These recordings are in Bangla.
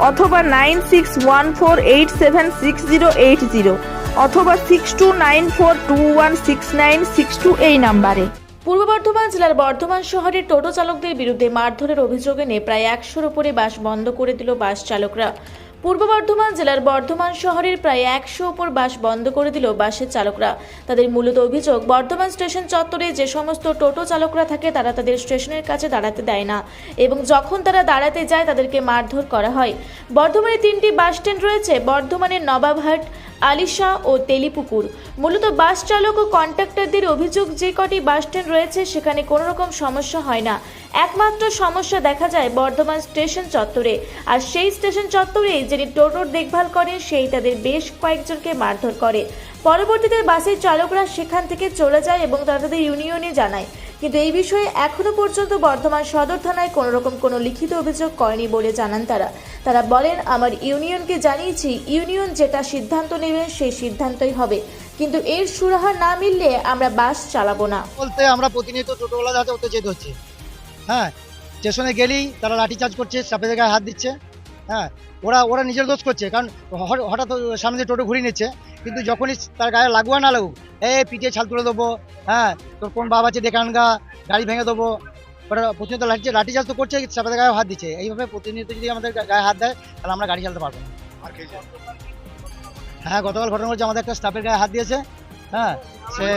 অথবা nine six one four eight seven six zero eight zero অথবা six two nine four two one six nine six two এই নাম্বারে। পূর্ব বর্ধমান জেলার বর্ধমান শহরের টোটো চালকদের বিরুদ্ধে মারধরের অভিযোগ এনে প্রায় একশোর উপরে বাস বন্ধ করে দিল বাস চালকরা। পূর্ব বর্ধমান জেলার বর্ধমান শহরের প্রায় একশো উপর বাস বন্ধ করে দিল বাসের চালকরা। তাদের মূলত অভিযোগ, বর্ধমান স্টেশন চত্বরে যে সমস্ত টোটো চালকরা থাকে তারা তাদের স্টেশনের কাছে দাঁড়াতে দেয় না এবং যখন তারা দাঁড়াতে যায় তাদেরকে মারধর করা হয়। বর্ধমানে তিনটি বাস স্ট্যান্ড রয়েছে, বর্ধমানের নবাবহাট আলিশা ও তেলিপুকুর। মূলত বাস চালক ও কন্ট্রাক্টরদের অভিযোগ যে কটি বাস স্ট্যান্ড রয়েছে, সেখানে কোনো রকম সমস্যা হয় না। একমাত্র সমস্যা দেখা যায় বর্ধমান স্টেশন চত্বরে। আর সেই স্টেশন চত্বরে যিনি টোটোর দেখভাল করেন, সেই তাদের বেশ কয়েকজনকে মারধর করে। পরবর্তীতে বাসের চালকরা সেখান থেকে চলে যায় এবং তারা তাদের ইউনিয়নে জানায়। কিন্তু এই বিষয়ে এখনও পর্যন্ত বর্ধমান সদর থানায় কোনো রকম কোনো লিখিত অভিযোগ করেনি বলে জানান তারা। তারা বলেন, আমার ইউনিয়নকে জানিয়েছি, ইউনিয়ন যেটা সিদ্ধান্ত নেবেন সেই সিদ্ধান্তই হবে। কিন্তু এর সুরাহা না মিললে আমরা বাস চালাবো না। বলতে আমরা প্রতিনিয়ত টোটোওয়ালা যাতে যেতে হচ্ছে হ্যাঁ স্টেশনে গেলেই তারা লাঠি চার্জ করছে চাপে গায়ে হাত দিচ্ছে। হ্যাঁ ওরা ওরা নিজের দোষ করছে। কারণ হঠাৎ সামনে দিয়ে টোটো ঘুরিয়ে নিচ্ছে। কিন্তু যখনই তার গায়ে লাগুয়া না লাগুক এ পিঠে ছাল তুলে দেবো হ্যাঁ তোর কোন বাবা আছে দেখে আনগা গাড়ি ভেঙে দেবো। প্রতিনিয়ত লাঠি লাঠি চার্জ তো করছে চাপে গায়ে হাত দিচ্ছে। এইভাবে প্রতিনিয়ত যদি আমাদের গায়ে হাত দেয় তাহলে আমরা গাড়ি চালাতে পারব না। হ্যাঁ গতকাল ঘটনা ঘটেছে আমাদের একটা স্টাফের গায়ে হাত দিয়েছে। হ্যাঁ সে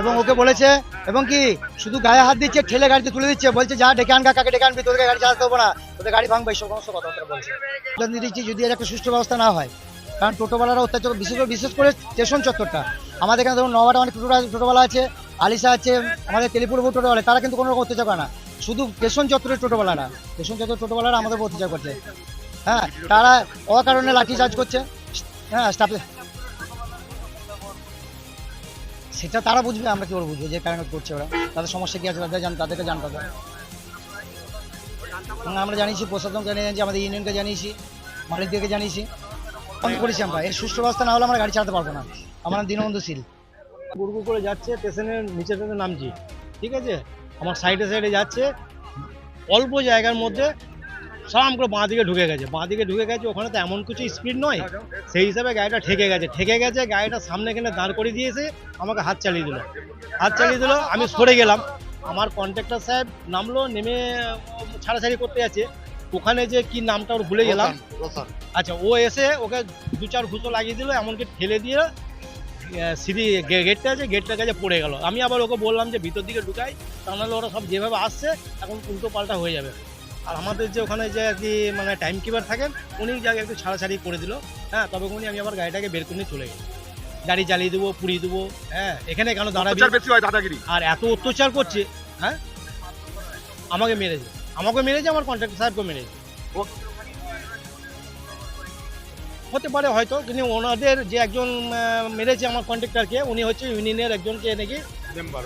এবং ওকে বলেছে এবং কি শুধু গায়ে হাত দিচ্ছে ঠেলে গাড়িতে তুলে দিচ্ছে। বলছে যা ডেকে আনগা কাকে ডেকে আনবি? তোদেরকে গাড়ি চালাতে দেবো না। তোদের গাড়ি ভাঙবে এইসব সমস্ত কথাবার্তা বলছে। যদি দিচ্ছি যদি এর একটা সুষ্ঠু ব্যবস্থা না হয়। কারণ টোটোওয়ালারা অত্যাচার বিশেষ করে বিশেষ করে স্টেশন চত্বরটা। আমাদের এখানে ধরুন নবাটা অনেক টোটো টোটোওয়ালা আছে, আলিশা আছে, আমাদের তেলিপুর টোটোওয়ালা, তারা কিন্তু কোনো রকম অত্যাচার করে না। শুধু স্টেশন চত্বরের টোটোওয়ালারা, স্টেশন চত্বর টোটোওয়ালারা আমাদের উপর অত্যাচার করছে। হ্যাঁ তারা অকারণে লাঠি চার্জ করছে। হ্যাঁ স্টাফে। সেটা তারা বুঝবে, আমরা কি বুঝব যে কারণে করছে ওরা। তাদের সমস্যা কি আছে, তাদের জান, তাদেরকে জানতে হবে। আমরা জানিয়েছি, প্রশাসনকে জানিয়েছি, আমাদের ইউনিয়নকে জানিয়েছি, মালিকদেরকে জানিয়েছি। বন্ধ করেছি আমরা এর সুষ্ঠু ব্যবস্থা না হলে আমরা গাড়ি চালাতে পারব না। আমার নাম দীনবন্ধু শীল। গুড়গু করে যাচ্ছে, স্টেশনের নিচে থেকে নামছি ঠিক আছে? আমার সাইডে সাইডে যাচ্ছে। অল্প জায়গার মধ্যে সালাম করে বাঁ দিকে ঢুকে গেছে। বাঁ দিকে ঢুকে গেছে, ওখানে তো এমন কিছু স্পিড নয়। সেই হিসাবে গাড়িটা ঠেকে গেছে। ঠেকে গেছে, গাড়িটা সামনে এখানে দাঁড় করে দিয়েছে, আমাকে হাত চালিয়ে দিল। হাত চালিয়ে দিল, আমি সরে গেলাম। আমার কন্ট্রাক্টর সাহেব নামলো, নেমে ছাড়াছাড়ি করতে যাচ্ছে। ওখানে যে কি নামটা ওর ভুলে গেলাম। আচ্ছা ও এসে ওকে দু চার ঘুষো লাগিয়ে দিল এমনকি ঠেলে দিয়ে সিঁড়ি গেটটা আছে গেটটার কাছে পড়ে গেল। আমি আবার ওকে বললাম যে ভিতর দিকে ঢুকাই তা নাহলে ওরা সব যেভাবে আসছে এখন উল্টো পাল্টা হয়ে যাবে। আর আমাদের যে ওখানে যে আর কি মানে টাইম কিপার থাকেন উনি জায়গায় একটু ছাড়াছাড়ি করে দিল। হ্যাঁ তবে উনি আমি আবার গাড়িটাকে বের করে চলে গেলাম। গাড়ি চালিয়ে দেবো পুড়িয়ে দেবো হ্যাঁ এখানে কেন দাঁড়াবি? আর এত অত্যাচার করছে হ্যাঁ আমাকে মেরেছে। আমাকে মেরেছে আমার কন্ট্রাক্টর সাহেবকে মেরেছে। হতে পারে হয়তো কিন্তু ওনাদের যে একজন মেরেছে আমার কন্ট্রাক্টরকে উনি হচ্ছে ইউনিয়নের একজনকে নাকি মেম্বার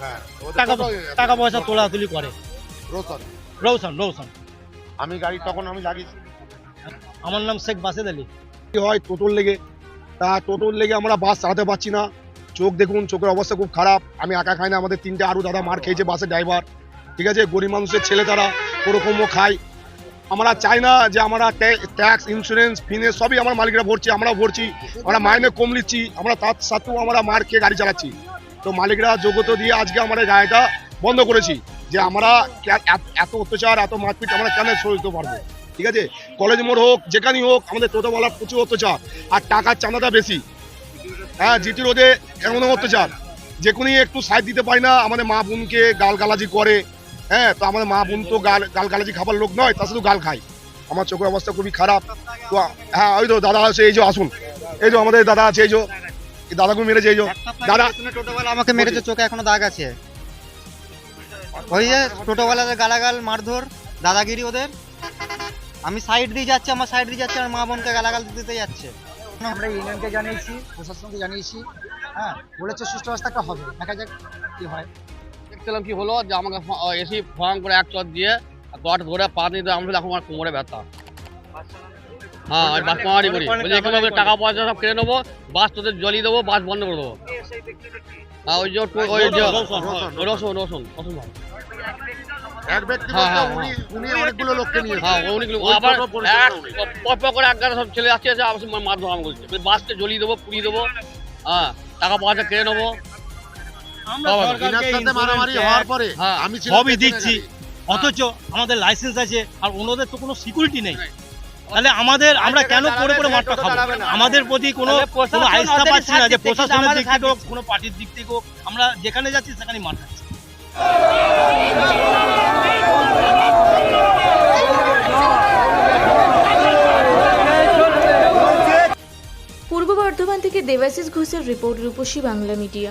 হ্যাঁ টাকা টাকা পয়সা তোলাতুলি করে। রোশন। রৌশন রৌশন। আমি গাড়ি তখন আমি লাগিয়েছি। আমার নাম শেখ বাসেদ আলী। কি হয় টোটোর লেগে? তা টোটোর লেগে আমরা বাস চালাতে পারছি না। চোখ দেখুন চোখের অবস্থা খুব খারাপ। আমি একা খাই না আমাদের তিনটে আরও দাদা মার খেয়েছে বাসের ড্রাইভার ঠিক আছে, গরিব মানুষের ছেলে তারা ওরকমও খায়। আমরা চাই না যে আমরা ট্যাক্স, ইন্স্যুরেন্স ফিনেন্স সবই আমার মালিকরা ভরছি, আমরাও ভরছি, আমরা মাইনে কম নিচ্ছি, আমরা তার সাথেও আমরা মার খেয়ে গাড়ি চালাচ্ছি। তো মালিকরা যোগ্যতা দিয়ে আজকে আমরা গাড়িটা বন্ধ করেছি, যে আমরা এত- অত্যাচার, এত মারপিট আমরা কেন সইতে পারব? ঠিক আছে কলেজ মোড় হোক, যেখানেই হোক, আমাদের টোটোওয়ালা প্রচুর অত্যাচার, আর টাকার চাঁদাটা বেশি। হ্যাঁ জিটি রোডে এমন অত্যাচার যে কোনো একটু সাইড দিতে পারি না, আমাদের মা বোনকে গালগালাজি করে হ্যাঁ তো আমাদের মা বোন তো গাল গালগালাজি খাবার লোক নয় তা শুধু গাল খায়। আমার চোখের অবস্থা খুবই খারাপ। তো হ্যাঁ ওই তো দাদা আছে এই যে আসুন। এই যে আমাদের দাদা আছে এই যে এই দাদাকে মেরেছে এই যে। দাদা টোটোওয়ালা আমাকে মেরেছে চোখে এখনও দাগ আছে। ওই যে টোটোওয়ালাদের গালাগাল মারধর দাদাগিরি ওদের। আমি সাইড দিয়ে যাচ্ছি আমার সাইড দিয়ে যাচ্ছে আমার মা বোনকে গালাগাল দিতে যাচ্ছে। আমরা ইউনিয়নকে জানিয়েছি প্রশাসনকে জানিয়েছি হ্যাঁ বলেছে সুস্থ ব্যবস্থা একটা হবে। দেখা যাক কি হয়। দেখছিলাম কি হলো যে আমাকে এসি ফোন করে এক চট দিয়ে গট ধরে পা দিয়ে আমি এখন আমার কোমরে ব্যথা। হ্যাঁ আমি বাস মারি করি। বলছি এখানে আমি টাকা পয়সা সব কেড়ে নেব বাস তোদের জ্বলিয়ে দেবো বাস বন্ধ করে দেবো। হ্যাঁ ওই যে ওই যে। রসুন রসুন রসুন। ভাই। এক ব্যক্তি হ্যাঁ, নিয়ে করছে বলছে, বাসকে জ্বলিয়ে দেবো পুড়িয়ে দেবো। হ্যাঁ টাকা পয়সা কেড়ে নেব। আমি ছিলাম সবই দিচ্ছি। গাড়ি। অথচ আমাদের লাইসেন্স আছে আর ওনাদের তো কোনো সিকিউরিটি নেই। তাহলে আমাদের আমরা কেন করে করে মাঠটা খাব? আমাদের প্রতি কোনো কোনো আস্থা পাচ্ছি না যে প্রশাসনের দিক থেকে হোক কোনো পার্টির দিক থেকে হোক আমরা যেখানে যাচ্ছি সেখানে মাঠ খাচ্ছি। পূর্ব বর্ধমান থেকে দেবাশিস ঘোষের রিপোর্ট রূপসী বাংলা মিডিয়া।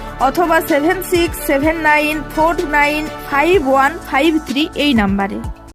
অথবা seven six seven nine four nine five one five three এই নাম্বারে।